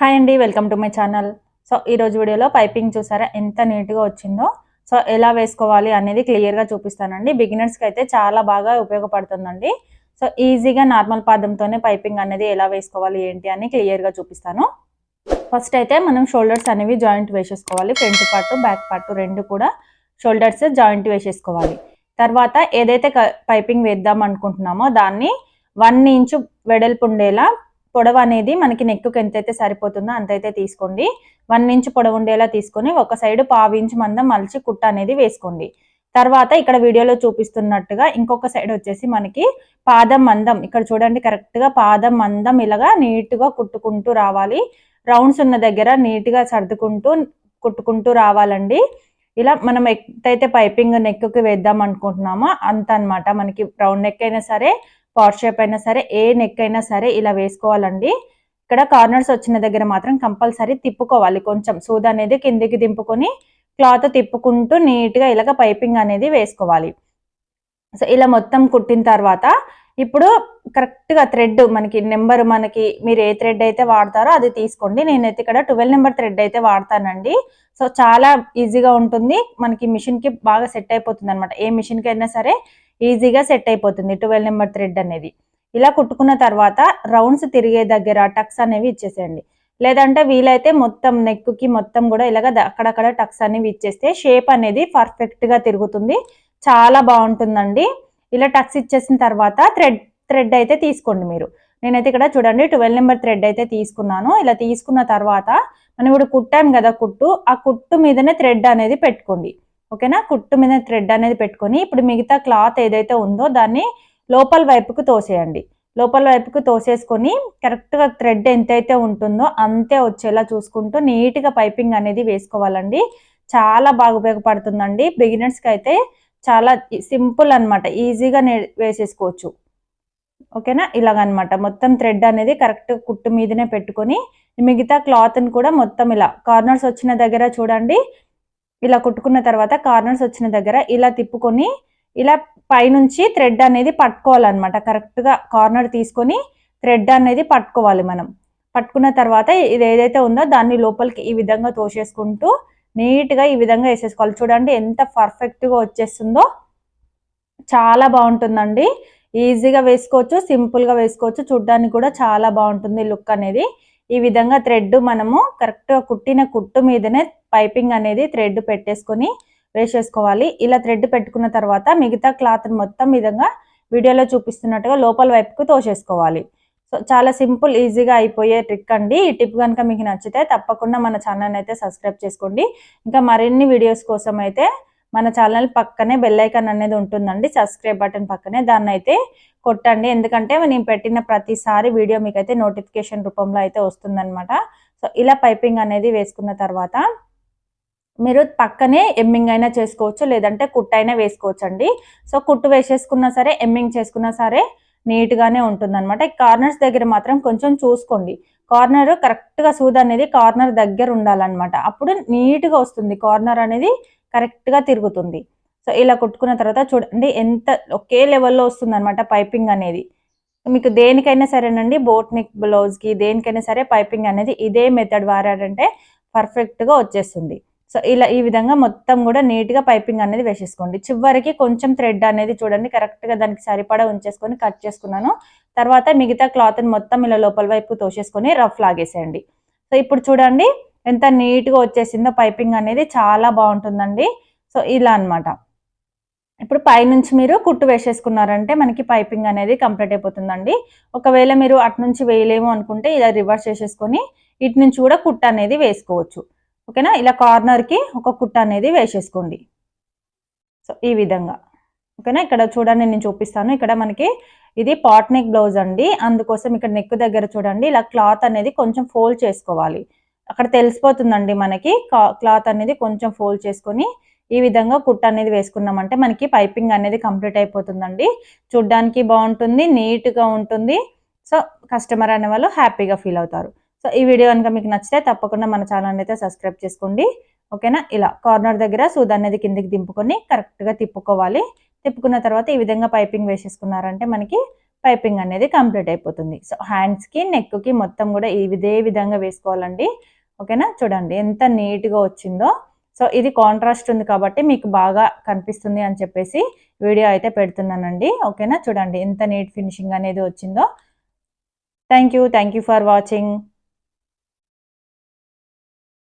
Hi అండి welcome to my channel so ఈరోజు వీడియోలో పైపింగ్ చూసారా? ఎంత నీట్గా వచ్చిందో. సో ఎలా వేసుకోవాలి అనేది క్లియర్గా చూపిస్తానండి. బిగినర్స్కి అయితే చాలా బాగా ఉపయోగపడుతుందండి. సో ఈజీగా నార్మల్ పాదంతోనే పైపింగ్ అనేది ఎలా వేసుకోవాలి ఏంటి అని క్లియర్గా చూపిస్తాను. ఫస్ట్ అయితే మనం షోల్డర్స్ అనేవి జాయింట్ వేసేసుకోవాలి. ఫ్రంట్ పార్ట్ బ్యాక్ పార్ట్ రెండు కూడా షోల్డర్స్ జాయింట్ వేసేసుకోవాలి. తర్వాత ఏదైతే పైపింగ్ వేద్దాం అనుకుంటున్నామో దాన్ని వన్ ఇంచు వెడల్పు ఉండేలా పొడవు అనేది మనకి నెక్కు ఎంతైతే సరిపోతుందో అంతైతే తీసుకోండి. వన్ ఇంచ్ పొడవు ఉండేలా తీసుకొని ఒక సైడ్ పావు ఇంచ్ మందం మలిచి కుట్ట అనేది వేసుకోండి. తర్వాత ఇక్కడ వీడియోలో చూపిస్తున్నట్టుగా ఇంకొక సైడ్ వచ్చేసి మనకి పాదం మందం ఇక్కడ చూడండి కరెక్ట్గా పాదం మందం ఇలాగా నీట్గా కుట్టుకుంటూ రావాలి. రౌండ్స్ ఉన్న దగ్గర నీట్గా సర్దుకుంటూ కుట్టుకుంటూ రావాలండి. ఇలా మనం ఎంతైతే పైపింగ్ నెక్కి వేద్దాం అనుకుంటున్నామో అంత అనమాట మనకి రౌండ్ నెక్ అయినా సరే పాట్ షేప్ అయినా సరే ఏ నెక్ అయినా సరే ఇలా వేసుకోవాలండి. ఇక్కడ కార్నర్స్ వచ్చిన దగ్గర మాత్రం కంపల్సరీ తిప్పుకోవాలి కొంచెం. సూద్ అనేది కిందికి దింపుకొని క్లాత్ తిప్పుకుంటూ నీట్గా ఇలాగ పైపింగ్ అనేది వేసుకోవాలి. సో ఇలా మొత్తం కుట్టిన తర్వాత ఇప్పుడు కరెక్ట్గా థ్రెడ్ మనకి నెంబర్ మనకి మీరు ఏ థ్రెడ్ అయితే వాడతారో అది తీసుకోండి. నేనైతే ఇక్కడ ట్వెల్వ్ నెంబర్ థ్రెడ్ అయితే వాడతానండి. సో చాలా ఈజీగా ఉంటుంది. మనకి మిషన్కి బాగా సెట్ అయిపోతుంది అనమాట ఏ మిషన్కి అయినా సరే ఈజీగా సెట్ అయిపోతుంది ట్వెల్వ్ నెంబర్ థ్రెడ్ అనేది. ఇలా కుట్టుకున్న తర్వాత రౌండ్స్ తిరిగే దగ్గర టక్స్ అనేవి ఇచ్చేసేయండి. లేదంటే వీలైతే మొత్తం నెక్కి మొత్తం కూడా ఇలాగ అక్కడక్కడ టక్స్ అనేవి ఇచ్చేస్తే షేప్ అనేది పర్ఫెక్ట్గా తిరుగుతుంది. చాలా బాగుంటుందండి. ఇలా టక్స్ ఇచ్చేసిన తర్వాత థ్రెడ్ థ్రెడ్ అయితే తీసుకోండి మీరు. నేనైతే ఇక్కడ చూడండి ట్వెల్వ్ నెంబర్ థ్రెడ్ అయితే తీసుకున్నాను. ఇలా తీసుకున్న తర్వాత మనం ఇప్పుడు కుట్టాను కదా కుట్టు ఆ కుట్టు మీదనే థ్రెడ్ అనేది పెట్టుకోండి. ఓకేనా కుట్టు మీద థ్రెడ్ అనేది పెట్టుకొని ఇప్పుడు మిగతా క్లాత్ ఏదైతే ఉందో దాన్ని లోపల వైపుకు తోసేయండి. లోపల వైపుకు తోసేసుకొని కరెక్ట్గా థ్రెడ్ ఎంతైతే ఉంటుందో అంతే వచ్చేలా చూసుకుంటూ నీట్గా పైపింగ్ అనేది వేసుకోవాలండి. చాలా బాగా ఉపయోగపడుతుందండి. బిగినర్స్కి అయితే చాలా సింపుల్ అనమాట ఈజీగా వేసేసుకోవచ్చు. ఓకేనా? ఇలాగనమాట మొత్తం థ్రెడ్ అనేది కరెక్ట్ కుట్టు మీదనే పెట్టుకొని మిగతా క్లాత్ని కూడా మొత్తం ఇలా కార్నర్స్ వచ్చిన దగ్గర చూడండి. ఇలా కుట్టుకున్న తర్వాత కార్నర్స్ వచ్చిన దగ్గర ఇలా తిప్పుకొని ఇలా పైనుంచి థ్రెడ్ అనేది పట్టుకోవాలన్నమాట. కరెక్ట్గా కార్నర్ తీసుకొని థ్రెడ్ అనేది పట్టుకోవాలి మనం. పట్టుకున్న తర్వాత ఇది ఏదైతే ఉందో దాన్ని లోపలికి ఈ విధంగా తోసేసుకుంటూ నీట్గా ఈ విధంగా వేసేసుకోవాలి. చూడండి ఎంత పర్ఫెక్ట్గా వచ్చేస్తుందో చాలా బాగుంటుందండి. ఈజీగా వేసుకోవచ్చు సింపుల్గా వేసుకోవచ్చు. చూడ్డానికి కూడా చాలా బాగుంటుంది లుక్ అనేది. ఈ విధంగా థ్రెడ్ మనము కరెక్ట్గా కుట్టిన కుట్టు మీదనే పైపింగ్ అనేది థ్రెడ్ పెట్టేసుకొని వేసేసుకోవాలి. ఇలా థ్రెడ్ పెట్టుకున్న తర్వాత మిగతా క్లాత్ మొత్తం విధంగా వీడియోలో చూపిస్తున్నట్టుగా లోపల వైపుకు తోసేసుకోవాలి. సో చాలా సింపుల్ ఈజీగా అయిపోయే ట్రిక్ అండి. ఈ టిప్ కనుక మీకు నచ్చితే తప్పకుండా మన ఛానల్ అయితే సబ్స్క్రైబ్ చేసుకోండి. ఇంకా మరిన్ని వీడియోస్ కోసం అయితే మన ఛానల్ పక్కనే బెల్లైకన్ అనేది ఉంటుందండి. సబ్స్క్రైబ్ బటన్ పక్కనే దాన్ని అయితే కొట్టండి. ఎందుకంటే నేను పెట్టిన ప్రతిసారి వీడియో మీకు అయితే నోటిఫికేషన్ రూపంలో అయితే వస్తుందన్నమాట. సో ఇలా పైపింగ్ అనేది వేసుకున్న తర్వాత మీరు పక్కనే ఎమ్మింగ్ అయినా చేసుకోవచ్చు లేదంటే కుట్టు అయినా వేసుకోవచ్చు అండి సో కుట్టు వేసేసుకున్నా సరే ఎమ్మింగ్ చేసుకున్నా సరే నీట్గానే ఉంటుందన్నమాట. కార్నర్స్ దగ్గర మాత్రం కొంచెం చూసుకోండి. కార్నర్ కరెక్ట్గా సూద్ అనేది కార్నర్ దగ్గర ఉండాలన్నమాట. అప్పుడు నీట్గా వస్తుంది. కార్నర్ అనేది కరెక్ట్గా తిరుగుతుంది. సో ఇలా కుట్టుకున్న తర్వాత చూడండి ఎంత ఒకే లెవెల్లో వస్తుంది అనమాట పైపింగ్ అనేది. మీకు దేనికైనా సరేనండి బోట్నిక్ బ్లౌజ్కి దేనికైనా సరే పైపింగ్ అనేది ఇదే మెథడ్ వాడారంటే పర్ఫెక్ట్గా వచ్చేస్తుంది. సో ఇలా ఈ విధంగా మొత్తం కూడా నీట్గా పైపింగ్ అనేది వేసేసుకోండి. చివరికి కొంచెం థ్రెడ్ అనేది చూడండి కరెక్ట్గా దానికి సరిపడా ఉంచేసుకొని కట్ చేసుకున్నాను. తర్వాత మిగతా క్లాత్ని మొత్తం ఇలా లోపల వైపు తోసేసుకొని రఫ్ లాగేసేయండి. సో ఇప్పుడు చూడండి ఎంత నీట్గా వచ్చేసిందో పైపింగ్ అనేది చాలా బాగుంటుందండి. సో ఇలా అనమాట ఇప్పుడు పైనుంచి మీరు కుట్టు వేసేసుకున్నారంటే మనకి పైపింగ్ అనేది కంప్లీట్ అయిపోతుందండి. ఒకవేళ మీరు అటు నుంచి వేయలేము అనుకుంటే ఇలా రివర్స్ చేసేసుకొని ఇటు నుంచి కూడా కుట్టు అనేది వేసుకోవచ్చు. ఓకేనా? ఇలా కార్నర్కి ఒక కుట్ట అనేది వేసేసుకోండి. సో ఈ విధంగా. ఓకేనా? ఇక్కడ చూడండి నేను చూపిస్తాను. ఇక్కడ మనకి ఇది పాట్ నెక్ బ్లౌజ్ అండి. అందుకోసం ఇక్కడ నెక్ దగ్గర చూడండి ఇలా క్లాత్ అనేది కొంచెం ఫోల్డ్ చేసుకోవాలి. అక్కడ తెలిసిపోతుందండి మనకి క్లాత్ అనేది కొంచెం ఫోల్డ్ చేసుకొని ఈ విధంగా కుట్ట అనేది వేసుకున్నామంటే మనకి పైపింగ్ అనేది కంప్లీట్ అయిపోతుందండి. చూడ్డానికి బాగుంటుంది నీట్గా ఉంటుంది. సో కస్టమర్ అనే వాళ్ళు హ్యాపీగా ఫీల్ అవుతారు. సో ఈ వీడియో కనుక మీకు నచ్చితే తప్పకుండా మన ఛానల్ అయితే సబ్స్క్రైబ్ చేసుకోండి. ఓకేనా? ఇలా కార్నర్ దగ్గర సూద్ అనేది కిందికి దింపుకొని కరెక్ట్గా తిప్పుకోవాలి. తిప్పుకున్న తర్వాత ఈ విధంగా పైపింగ్ వేసేసుకున్నారంటే మనకి పైపింగ్ అనేది కంప్లీట్ అయిపోతుంది. సో హ్యాండ్స్కి నెక్కి మొత్తం కూడా ఇదే విధంగా వేసుకోవాలండి. ఓకేనా? చూడండి ఎంత నీట్గా వచ్చిందో. సో ఇది కాంట్రాస్ట్ ఉంది కాబట్టి మీకు బాగా కనిపిస్తుంది అని చెప్పేసి వీడియో అయితే పెడుతున్నానండి. ఓకేనా? చూడండి ఎంత నీట్ ఫినిషింగ్ అనేది వచ్చిందో. Thank you thank you for watching